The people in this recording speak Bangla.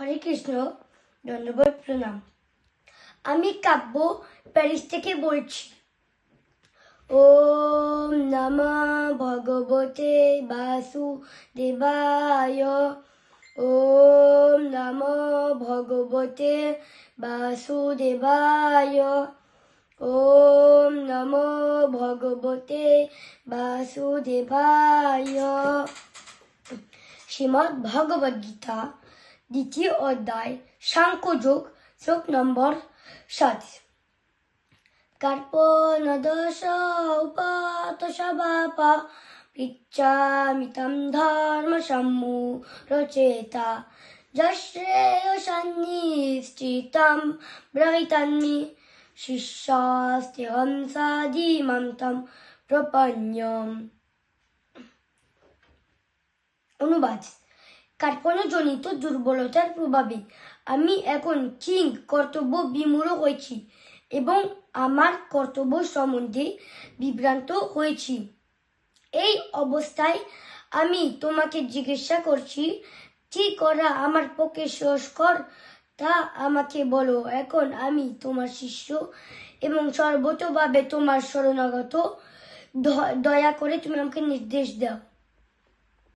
হরে কৃষ্ণ, ধন্যবাদ, প্রণাম। আমি কাব্য প্যারিস থেকে বলছি। ওম নম ভগবতে বাসু বাসুদেবায়। ওম নম ভগবতে বাসুদেবায়। ওম নম ভগবতে বাসুদেবায়। শ্রীমদ্ ভগবদ গীতা দ্বিতীয় অধ্যায়, সাংখ্যযোগ, শ্লোক নম্বর সাত। কার্পণদশ উপাতসভাপা পৃচ্ছামিতম ধর্ম সম্মু রচেতা। যশ্রেয়সন্নিশ্চিতম ব্রহিতন্মি। শিষ্যাস্তেহং সাধিমম তম প্রপন্যম। অনুবাদ। কার্পণ্যজনিত দুর্বলতার প্রভাবে। আমি এখন কিং কর্তব্য বিমূঢ় হয়েছি এবং আমার কর্তব্য সম্বন্ধে বিভ্রান্ত হয়েছি। এই অবস্থায় আমি তোমাকে জিজ্ঞাসা করছি, কি করা আমার পক্ষে সহজকর? তা আমাকে বলো। এখন আমি তোমার শিষ্য এবং সর্বতভাবে তোমার শরণাগত। দয়া করে তুমি আমাকে নির্দেশ দাও।